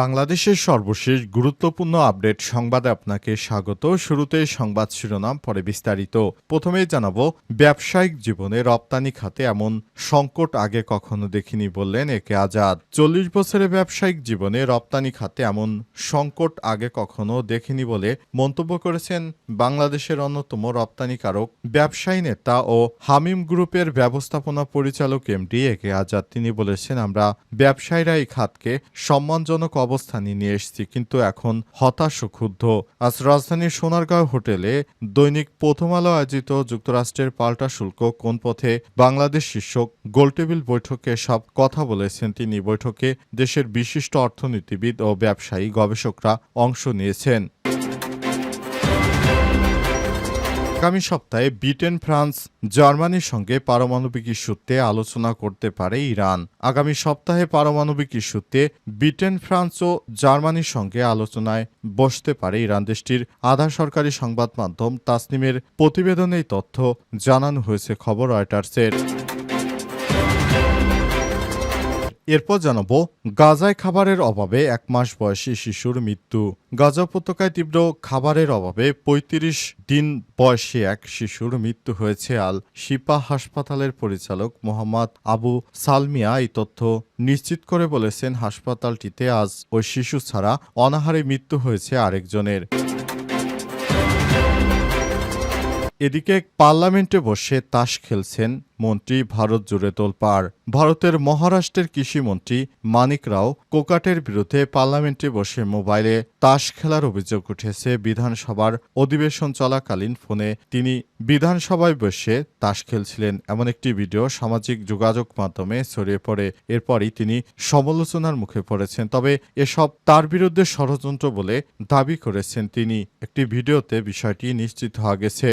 বাংলাদেশের সর্বশেষ গুরুত্বপূর্ণ আপডেট সংবাদে আপনাকে স্বাগত। শুরুতে সংবাদ শিরোনাম, পরে বিস্তারিত। প্রথমে জানাব, ব্যবসায়িক জীবনে রপ্তানি খাতে এমন সংকট আগে কখনো দেখিনি বললেন একে আজাদ। চল্লিশ বছরের ব্যবসায়িক জীবনে রপ্তানি খাতে এমন সংকট আগে কখনো দেখিনি বলে মন্তব্য করেছেন বাংলাদেশের অন্যতম রপ্তানিকারক, ব্যবসায়ী নেতা ও হামিম গ্রুপের ব্যবস্থাপনা পরিচালক এমডি একে আজাদ। তিনি বলেছেন, আমরা ব্যবসায়ীরা এই খাতকে সম্মানজনক অবস্থানে নিয়ে এসেছি, কিন্তু এখন হতাশ ও ক্ষুব্ধ। আজ রাজধানীর সোনারগাঁও হোটেলে দৈনিক প্রথম আলো আয়োজিত যুক্তরাষ্ট্রের পাল্টা শুল্ক, কোন পথে বাংলাদেশ শীর্ষক গোলটেবিল বৈঠকে সব কথা বলেছেন তিনি। বৈঠকে দেশের বিশিষ্ট অর্থনীতিবিদ ও ব্যবসায়ী গবেষকরা অংশ নিয়েছেন। আগামী সপ্তাহে ব্রিটেন, ফ্রান্স, জার্মানির সঙ্গে পারমাণবিক ইস্যুতে আলোচনা করতে পারে ইরান। আগামী সপ্তাহে পারমাণবিক ইস্যুতে ব্রিটেন, ফ্রান্স ও জার্মানির সঙ্গে আলোচনায় বসতে পারে ইরান দেশটির আধা সরকারি সংবাদ মাধ্যম তাসনিমের প্রতিবেদনে তথ্য জানানো হয়েছে খবর রয়টার্সের। এরপর জানাব, গাজায় খাবারের অভাবে এক মাস বয়সী শিশুর মৃত্যু। গাজা উপত্যকায় তীব্র খাবারের অভাবে ৩৫ দিন বয়সী এক শিশুর মৃত্যু হয়েছে আল শিপা হাসপাতালের পরিচালক মোহাম্মদ আবু সালমিয়া এই তথ্য নিশ্চিত করে বলেছেন, হাসপাতালটিতে আজ ওই শিশু ছাড়া অনাহারে মৃত্যু হয়েছে আরেকজনের। এদিকে পার্লামেন্টে বসে তাস খেলছেন মন্ত্রী ভারত জুড়ে তোলপাড়। ভারতের মহারাষ্ট্রের কৃষিমন্ত্রী মানিক রাও কোকাটের বিরুদ্ধে পার্লামেন্টে বসে মোবাইলে তাস খেলার অভিযোগ উঠেছে বিধানসভার অধিবেশন চলাকালীন ফোনে। তিনি বিধানসভায় বসে তাস খেলছিলেন, এমন একটি ভিডিও সামাজিক যোগাযোগ মাধ্যমে ছড়িয়ে পড়ে। এরপরই তিনি সমালোচনার মুখে পড়েছেন, তবে এসব তার বিরুদ্ধে ষড়যন্ত্র বলে দাবি করেছেন তিনি। একটি ভিডিওতে বিষয়টি নিশ্চিত হওয়া গেছে।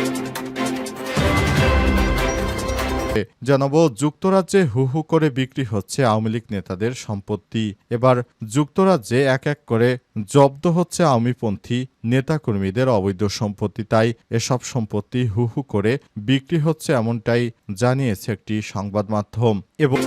জানাব, যুক্তরাজ্যে হু হু করে বিক্রি হচ্ছে আওয়ামী লীগ নেতাদের সম্পত্তি। এবার যুক্তরাজ্যে এক এক করে জব্দ হচ্ছে আওয়ামীপন্থী নেতাকর্মীদের অবৈধ সম্পত্তি। তাই এসব সম্পত্তি হু হু করে বিক্রি হচ্ছে এমনটাই জানিয়েছে একটি সংবাদ মাধ্যম। এবং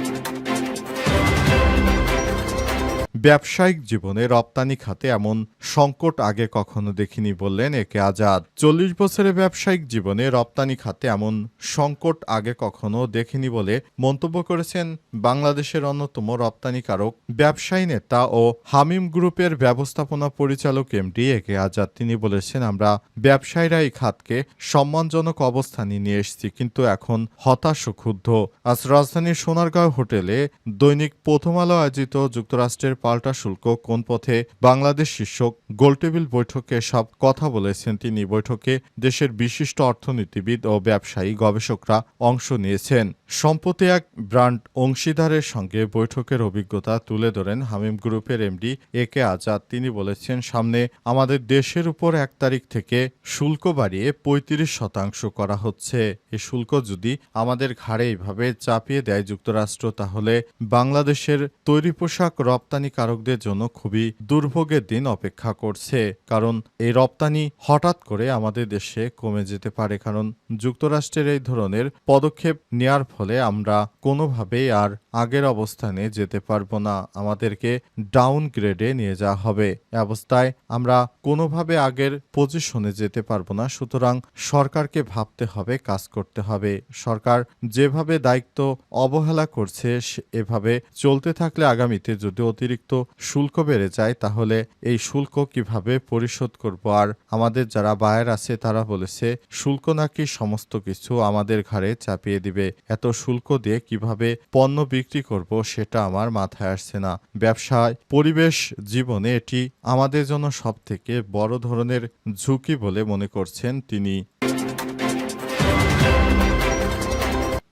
ব্যবসায়িক জীবনে রপ্তানি খাতে এমন সংকট আগে কখনো দেখিনি বললেন একে আজাদ। চল্লিশ বছরের ব্যবসায়িক জীবনে রপ্তানি খাতে এমন সংকট আগে কখনো দেখিনি বলে মন্তব্য করেছেন বাংলাদেশের অন্যতম রপ্তানিকারক, ব্যবসায়ী নেতা ও হামিম গ্রুপের ব্যবস্থাপনা পরিচালক এমডি একে আজাদ। তিনি বলেছেন, আমরা ব্যবসায়ীরা এই খাতকে সম্মানজনক অবস্থানে নিয়ে এসেছি, কিন্তু এখন হতাশ ও ক্ষুব্ধ। আজ রাজধানীর সোনারগাঁও হোটেলে দৈনিক প্রথম আলো আয়োজিত যুক্তরাষ্ট্রের পাল্টা শুল্ক, কোন পথে বাংলাদেশ শীর্ষক গোলটেবিল বৈঠকে সব কথা বলেছেন তিনি। বৈঠকে দেশের বিশিষ্ট অর্থনীতিবিদ ও ব্যবসায়ী গবেষকরা অংশ নিয়েছেন। সম্প্রতি এক ব্র্যান্ড অংশীদারের সঙ্গে বৈঠকের অভিজ্ঞতা তুলে ধরেন হামিম গ্রুপের এমডি এ কে আজাদ। তিনি বলেছেন, সামনে আমাদের দেশের উপর এক তারিখ থেকে শুল্ক বাড়িয়ে পঁয়ত্রিশ শতাংশ করা হচ্ছে। এই শুল্ক যদি আমাদের ঘাড়ে এইভাবে চাপিয়ে দেয় যুক্তরাষ্ট্র, তাহলে বাংলাদেশের তৈরি পোশাক রপ্তানিকারকদের জন্য খুবই দুর্ভোগের দিন অপেক্ষা করছে। কারণ এই রপ্তানি হঠাৎ করে আমাদের দেশে কমে যেতে পারে। কারণ যুক্তরাষ্ট্রের এই ধরনের পদক্ষেপ নেয়ার ফলে আমরা কোনোভাবেই আর আগের অবস্থানে যেতে পারব না। আমাদেরকে ডাউন গ্রেডে নিয়ে যাওয়া হবে। অবস্থায় আমরা কোনোভাবে আগের পজিশনে যেতে পারব না। সুতরাং সরকারকে ভাবতে হবে, কাজ করতে হবে। সরকার যেভাবে দায়িত্ব অবহেলা করছে এভাবে চলতে থাকলে আগামীতে যদি অতিরিক্ত শুল্ক বেড়ে যায়, তাহলে এই শুল্ক কীভাবে পরিশোধ করব? আর আমাদের যারা বায়ার আছে, তারা বলেছে, শুল্ক নাকি সমস্ত কিছু আমাদের ঘাড়ে চাপিয়ে দিবে। এত শুল্ক দিয়ে কীভাবে পণ্য বিক্রি করব, সেটা আমার মাথায় আসছে না। ব্যবসায়, পরিবেশ, জীবনে এটি আমাদের জন্য সব থেকে বড় ধরনের ঝুঁকি বলে মনে করছেন তিনি।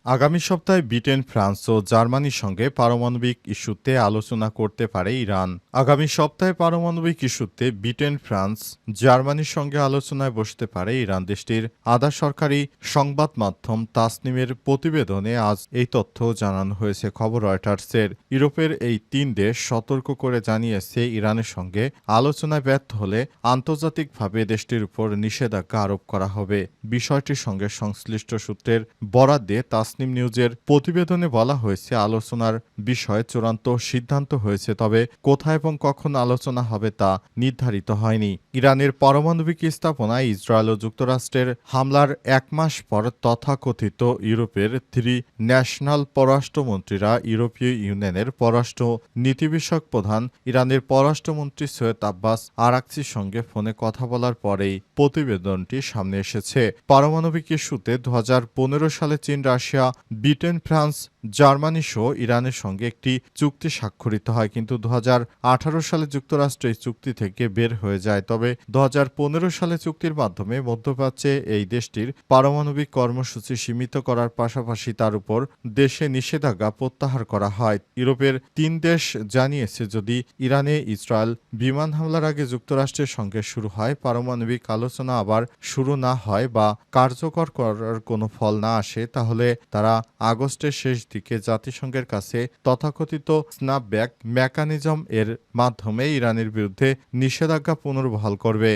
আগামী সপ্তাহে ব্রিটেন, ফ্রান্স ও জার্মানির সঙ্গে পারমাণবিক ইস্যুতে আলোচনা করতে পারে ইরান। আগামী সপ্তাহে পারমাণবিক ইস্যুতে ব্রিটেন, ফ্রান্স, জার্মানির সঙ্গে আলোচনায় বসতে পারে ইরান দেশটির আধা সরকারি সংবাদ মাধ্যম তাসনিমের প্রতিবেদনে আজ এই তথ্য জানানো হয়েছে খবর রয়টার্সের। ইউরোপের এই তিন দেশ সতর্ক করে জানিয়েছে ইরানের সঙ্গে আলোচনায় ব্যর্থ হলে আন্তর্জাতিকভাবে দেশটির উপর নিষেধাজ্ঞা আরোপ করা হবে। বিষয়টির সঙ্গে সংশ্লিষ্ট সূত্রের বরাদ্দে দিয়ে তাসনিম নিউজের প্রতিবেদনে বলা হয়েছে, আলোচনার বিষয়ে চূড়ান্ত সিদ্ধান্ত হয়েছে, তবে কোথায় এবং কখন আলোচনা হবে তা নির্ধারিত হয়নি। ইরানের পারমাণবিক স্থাপনায় ইসরায়েল ও যুক্তরাষ্ট্রের হামলার এক মাস পর তথাকথিত ইউরোপের থ্রি ন্যাশনাল পররাষ্ট্রমন্ত্রীরা ইউরোপীয় ইউনিয়নের পররাষ্ট্র নীতি বিষয়ক প্রধান ইরানের পররাষ্ট্রমন্ত্রী সৈয়দ আব্বাস আরাকচির সঙ্গে ফোনে কথা বলার পরেই প্রতিবেদনটি সামনে এসেছে। পারমাণবিক ইস্যুতে দু হাজার পনেরো সালে চীন রাশিয়া ব্রিটেন, ফ্রান্স, জার্মানি সহ ইরানের সঙ্গে একটি চুক্তি স্বাক্ষরিত হয়। কিন্তু দু হাজার আঠারো সালে যুক্তরাষ্ট্র এই চুক্তি থেকে বের হয়ে যায়। তবে দু হাজার পনেরো সালে চুক্তির মাধ্যমে মধ্যপ্রাচ্যে এই দেশটির পারমাণবিক কর্মসূচি সীমিত করার পাশাপাশি তার উপর দেশে নিষেধাজ্ঞা প্রত্যাহার করা হয়। ইউরোপের তিন দেশ জানিয়েছে, যদি ইরানে ইসরায়েল বিমান হামলার আগে যুক্তরাষ্ট্রের সঙ্গে শুরু হয়, পারমাণবিক আলোচনা আবার শুরু না হয় বা কার্যকর করার কোনো ফল না আসে, তাহলে তারা আগস্টের শেষ দিকে জাতিসংঘের কাছে তথাকথিত স্ন্যাপব্যাক মেকানিজম এর মাধ্যমে ইরানের বিরুদ্ধে নিষেধাজ্ঞা পুনর্বহাল করবে।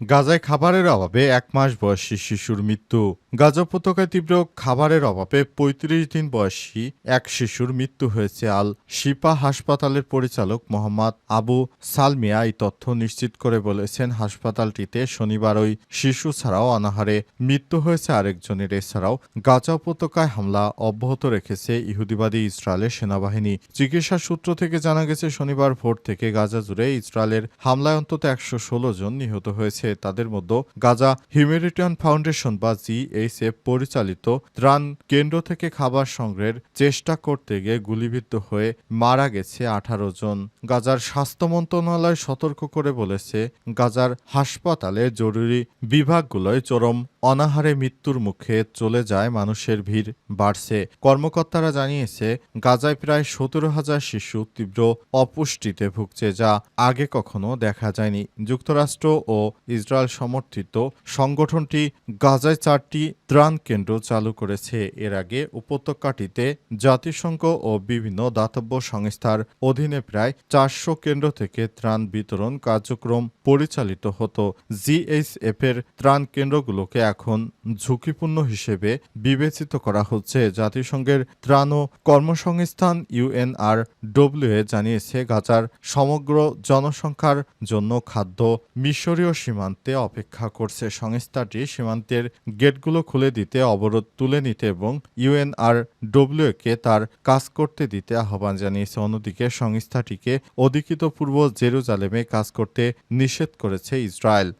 গাজায় খাবারের অভাবে এক মাস বয়সী শিশুর মৃত্যু। গাজা উপত্যকায় তীব্র খাবারের অভাবে পঁয়ত্রিশ দিন বয়সী এক শিশুর মৃত্যু হয়েছে আল শিপা হাসপাতালের পরিচালক মোহাম্মদ আবু সালমিয়া এই তথ্য নিশ্চিত করে বলেছেন, হাসপাতালটিতে শনিবার ওই শিশু ছাড়াও অনাহারে মৃত্যু হয়েছে আরেকজনের। এছাড়াও গাজা উপত্যকায় হামলা অব্যাহত রেখেছে ইহুদিবাদী ইসরায়েলের সেনাবাহিনী। চিকিৎসা সূত্র থেকে জানা গেছে, শনিবার ভোর থেকে গাজা জুড়ে ইসরায়েলের হামলায় অন্তত একশো ষোলো জন নিহত হয়েছে। তাদের মধ্যে গাজা হিউম্যানিটিয়ান ফাউন্ডেশন বা জিএইচএফ পরিচালিত ত্রাণ কেন্দ্র থেকে খাবার সংগ্রহের চেষ্টা করতে গিয়ে গুলিবিদ্ধ হয়ে মারা গেছে আঠারো জন। গাজার স্বাস্থ্য মন্ত্রণালয় সতর্ক করে বলেছে, গাজার হাসপাতালে জরুরি বিভাগগুলোয় চরম অনাহারে মৃত্যুর মুখে চলে যায় মানুষের ভিড় বাড়ছে। কর্মকর্তারা জানিয়েছে, গাজায় প্রায় সতেরো হাজার শিশু তীব্র অপুষ্টিতে ভুগছে যা আগে কখনো দেখা যায়নি। যুক্তরাষ্ট্র ও ইসরায়েল সমর্থিত সংগঠনটি গাজায় চারটি ত্রাণ কেন্দ্র চালু করেছে। এর আগে উপত্যকাটিতে জাতিসংঘ ও বিভিন্ন দাতব্য সংস্থার অধীনে প্রায় চারশো কেন্দ্র থেকে ত্রাণ বিতরণ কার্যক্রম পরিচালিত হতো। জিএইচএফ এর ত্রাণ কেন্দ্রগুলোকে এখন ঝুঁকিপূর্ণ হিসেবে বিবেচিত করা হচ্ছে। জাতিসংঘের ত্রাণ ও কর্মসংস্থান ইউএনআর ডব্লিউএ জানিয়েছে, গাজার সমগ্র জনসংখ্যার জন্য খাদ্য মিশরীয় সীমান্তে অপেক্ষা করছে সংস্থাটি। সীমান্তের গেটগুলো খুলে দিতে অবরোধ তুলে নিতে এবং ইউএনআর ডব্লিউকে তার কাজ করতে দিতে আহ্বান জানিয়েছে। অন্যদিকে সংস্থাটিকে অধিকৃত পূর্ব জেরুজালেমে কাজ করতে নিষেধ করেছে ইসরায়েল।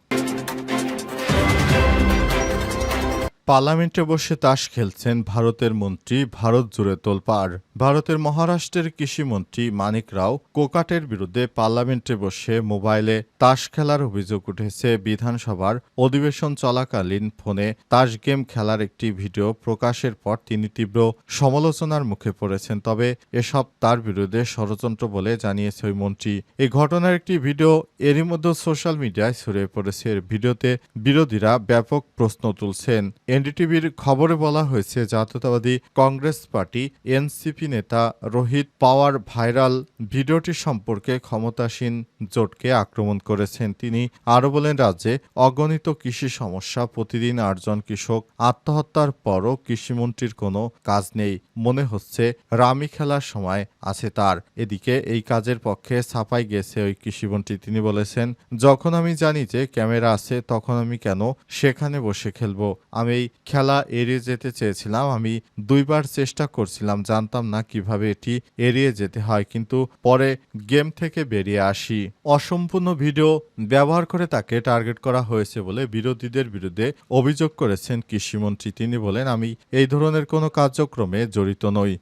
পার্লামেন্টে বসে তাস খেলছেন ভারতের মন্ত্রী ভারত জুড়ে তোলপাড়। ভারতের মহারাষ্ট্রের কৃষিমন্ত্রী মানিক রাও কোকাটের বিরুদ্ধে পার্লামেন্টে বসে মোবাইলে তাস খেলার অভিযোগ উঠেছে বিধানসভার অধিবেশন চলাকালীন ফোনে। তাস গেম খেলার একটি ভিডিও প্রকাশের পর তিনি তীব্র সমালোচনার মুখে পড়েছেন। তবে এসব তার বিরুদ্ধে ষড়যন্ত্র বলে জানিয়েছে ওই মন্ত্রী। এই ঘটনার একটি ভিডিও এরই মধ্যে সোশ্যাল মিডিয়ায় ছড়িয়ে পড়েছে। এর ভিডিওতে বিরোধীরা ব্যাপক প্রশ্ন তুলছেন। এনডিটিভির খবরে বলা হয়েছে, জাতীয়তাবাদী কংগ্রেস পার্টি এনসিপি নেতা রোহিত পাওয়ার ভাইরাল ভিডিওটি সম্পর্কে ক্ষমতাসীন জোটকে আক্রমণ করেছেন। তিনি আরও বলেন, রাজ্যে অগণিত কৃষি সমস্যা, প্রতিদিন আটজন কৃষক আত্মহত্যার পরও কৃষিমন্ত্রীর কোনো কাজ নেই। মনে হচ্ছে রামি খেলার সময় আছে তার। এদিকে এই কাজের পক্ষে ছাপাই গেছে ওই কৃষিমন্ত্রী। তিনি বলেছেন, যখন আমি জানি যে ক্যামেরা আছে, তখন আমি কেন সেখানে বসে খেলব? আমি এই খেলা এড়িয়ে যেতে চেয়েছিলাম। আমি দুইবার চেষ্টা করছিলাম, জানতাম না কীভাবে এটি এড়িয়ে যেতে হয়, কিন্তু পরে গেম থেকে বেরিয়ে আসি। অসম্পূর্ণ ভিডিও ব্যবহার করে তাকে টার্গেট করা হয়েছে বলে বিরোধীদের বিরুদ্ধে অভিযোগ করেছেন কৃষিমন্ত্রী। তিনি বলেন, আমি এই ধরনের কোনো কার্যক্রমে জড়িত নই।